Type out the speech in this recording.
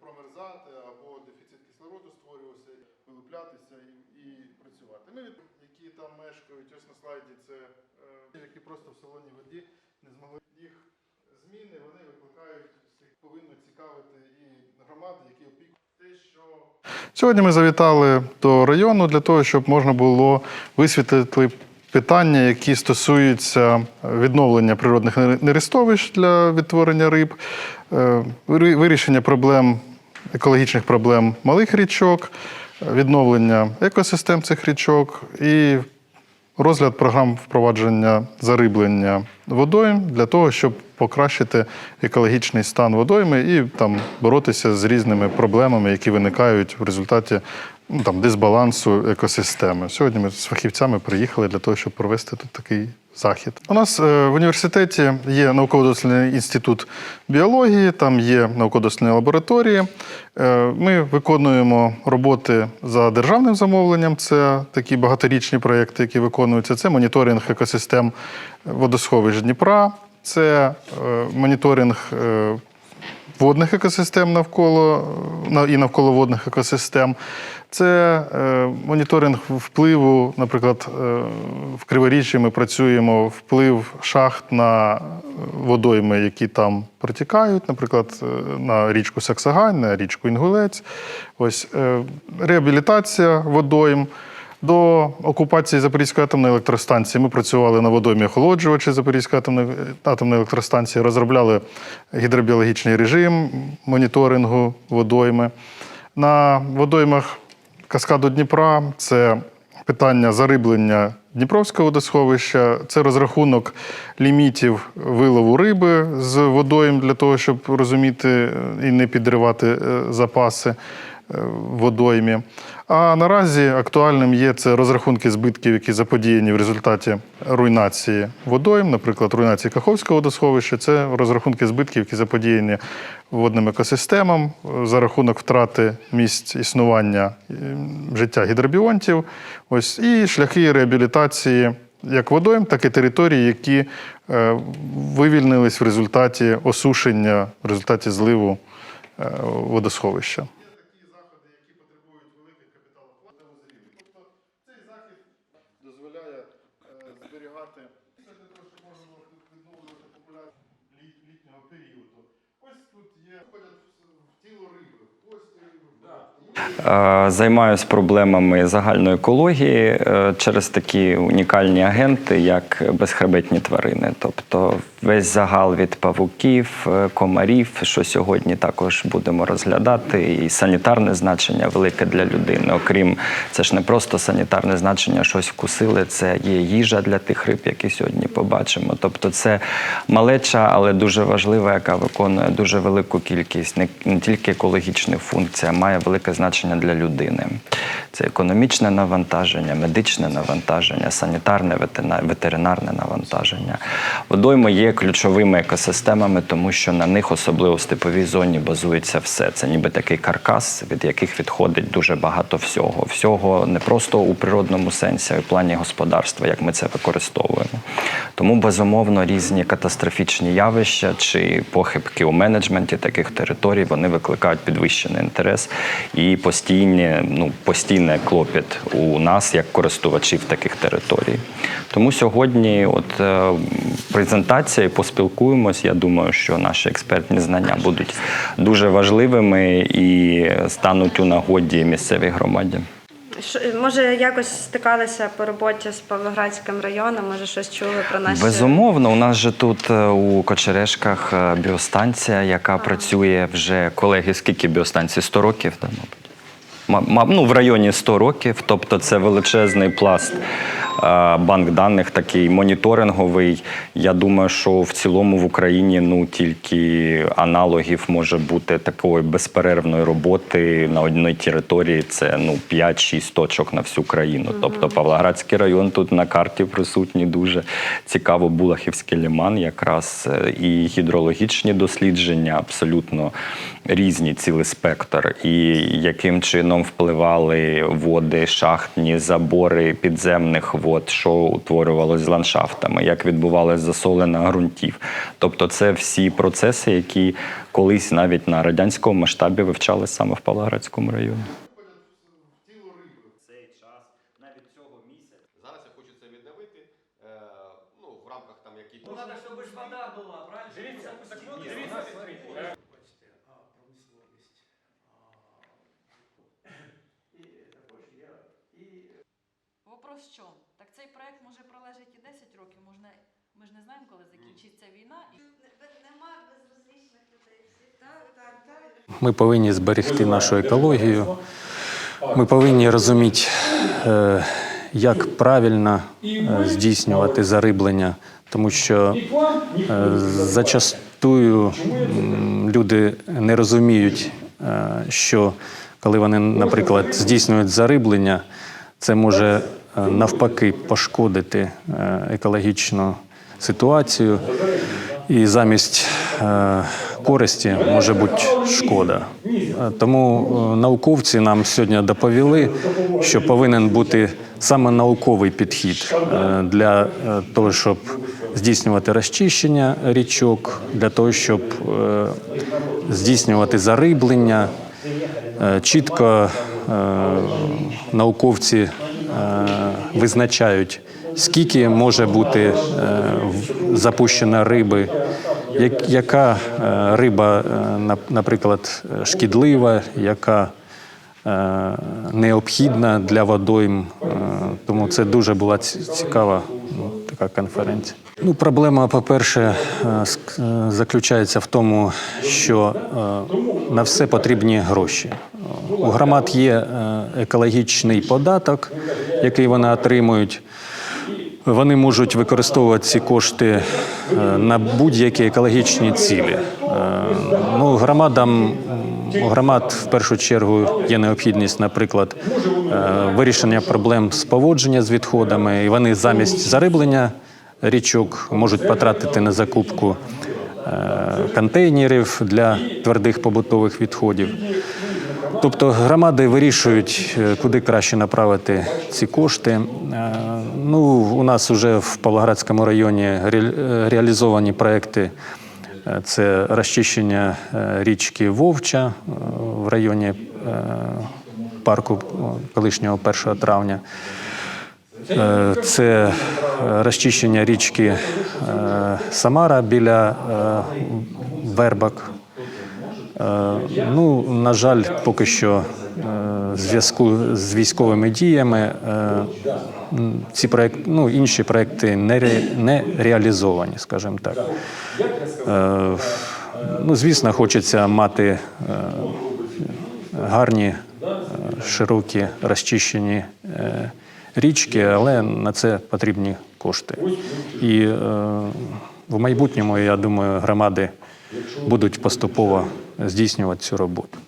промерзати або дефіцит кислороду створювався, вилуплятися і, і працювати. Ми, які там мешкають, ось на слайді, це е, які просто в солоній воді не змогли їх зміни, вони викликають, повинно цікавити і громади, які опікують Сьогодні ми завітали до району для того, щоб можна було висвітлити питання, які стосуються відновлення природних нерестовищ для відтворення риб, е, вирішення проблем, екологічних проблем малих річок, е, відновлення екосистем цих річок і розгляд програм впровадження зариблення водойм для того, щоб покращити екологічний стан водойми і там боротися з різними проблемами, які виникають в результаті ну, там, дисбалансу екосистеми. Сьогодні ми з фахівцями приїхали для того, щоб провести тут такий захід. У нас е, в університеті є науково-дослідний інститут біології, там є науково-дослідні лабораторії. Е, Ми виконуємо роботи за державним замовленням. Це такі багаторічні проєкти, які виконуються. Це моніторинг екосистем водосховищ Дніпра, це е, моніторинг водних екосистем навколо на- і навколоводних екосистем. Це е, моніторинг впливу, наприклад, е, в Криворіжжі ми працюємо вплив шахт на водойми, які там протікають, наприклад, е, на річку Саксагань, на річку Інгулець. Ось реабілітація водойм. До окупації Запорізької атомної електростанції ми працювали на водоймі охолоджувачі Запорізької атомної, атомної електростанції, розробляли гідробіологічний режим моніторингу водойми. На водоймах каскаду Дніпра це питання зариблення Дніпровського водосховища, це розрахунок лімітів вилову риби з водойм для того, щоб розуміти і не підривати е, запаси водоймі. А наразі актуальним є це розрахунки збитків, які заподіяні в результаті руйнації водойм, наприклад, руйнації Каховського водосховища. Це розрахунки збитків, які заподіяні водним екосистемам за рахунок втрати місць існування життя гідробіонтів. Ось і шляхи реабілітації як водойм, так і територій, які е, вивільнились в результаті осушення, в результаті зливу е, водосховища. Є такі заходи, які потребують великих капіталовкладень озрілих. Тобто цей захід дозволяє е, зберігати це для того, щоб можна було відновлювати популяцію літ- літнього періоду. Ось тут є входять в в тіло риби, кості риби. Е, Займаюсь проблемами загальної екології е, через такі унікальні агенти, як безхребетні тварини. Тобто весь загал від павуків, е, комарів, що сьогодні також будемо розглядати, і санітарне значення велике для людини. Окрім це ж не просто санітарне значення, щось вкусили, це є їжа для тих риб, які сьогодні побачимо. Тобто це малеча, але дуже важлива, яка виконує дуже велику кількість не тільки екологічних функцій, а має велике значення для людини. Це економічне навантаження, медичне навантаження, санітарне, ветеринарне навантаження. Водойми є ключовими екосистемами, тому що на них, особливо в степовій зоні, базується все. Це ніби такий каркас, від яких відходить дуже багато всього. Всього не просто у природному сенсі, а й в плані господарства, як ми це використовуємо. Тому безумовно різні катастрофічні явища чи похибки у менеджменті таких територій вони викликають підвищений інтерес і постійні, ну постійний клопіт у нас як користувачів таких територій. Тому сьогодні, от е, презентація і поспілкуємось. Я думаю, що наші експертні знання будуть дуже важливими і стануть у нагоді місцевій громаді. Може, якось стикалися по роботі з Павлоградським районом, може щось чули про наші Безумовно, у нас же тут е, у Кочерешках е, біостанція, яка працює вже колеги, скільки біостанцій? 100 років, да, мабуть. Ну, в районі 100 років, тобто це величезний пласт банк даних такий моніторинговий. Я думаю, що в цілому в Україні ну тільки аналогів може бути такої безперервної роботи на одній території. Це ну 5-6 точок на всю країну. Тобто Павлоградський район тут на карті присутній дуже цікаво. Булахівський ліман, якраз е, і гідрологічні дослідження абсолютно різні цілий спектр. І яким чином впливали води, шахтні, забори підземних вод, що утворювалося з ландшафтами, як відбувалося засолення ґрунтів. Тобто, це всі процеси, які колись навіть на радянському масштабі вивчалися саме в Павлоградському районі. Зараз я цей проект може пролежати і 10 років, можна, ми ж не знаємо, коли закінчиться війна. І... Нема безразлічних людей. Ми повинні зберегти нашу екологію. Ми повинні розуміти, е, як правильно е, здійснювати зариблення, тому що е, зачастую люди не розуміють, що коли вони, наприклад, здійснюють зариблення, це може навпаки пошкодити е, екологічну ситуацію. І замість е, користі може бути шкода. Е, Тому е, науковці нам сьогодні доповіли, що повинен бути саме науковий підхід е, для е, того, щоб здійснювати розчищення річок, для того, щоб е, здійснювати зариблення. Е, Чітко е, науковці е, визначають, скільки може бути е, запущено риби, як- яка е, риба, е, наприклад, шкідлива, яка необхідна для водойм. Тому це дуже була цікава ну, така конференція. Ну, проблема, по-перше, заключається в тому, що на все потрібні гроші. У громад є екологічний податок, який вони отримують. Вони можуть використовувати ці кошти е, на будь-які екологічні цілі. Е, Ну, громадам громад в першу чергу є необхідність, наприклад, е, вирішення проблем з поводження з відходами, і вони замість зариблення річок можуть потратити на закупку контейнерів для твердих побутових відходів. Тобто громади вирішують, е, куди краще направити ці кошти. Е, Ну, у нас вже в Павлоградському районі реалізовані проекти. Е, Це розчищення річки Вовча в районі парку колишнього 1 травня. Це розчищення річки Самара біля Вербак. Е, Ну, на жаль, поки що е, зв'язку з військовими діями е, ці проекти, ну, інші проекти не, ре- не реалізовані, скажімо так. Ну, звісно, хочеться мати гарні, широкі, розчищені річки, але на це потрібні кошти. І в майбутньому, я думаю, громади будуть поступово здійснювати цю роботу.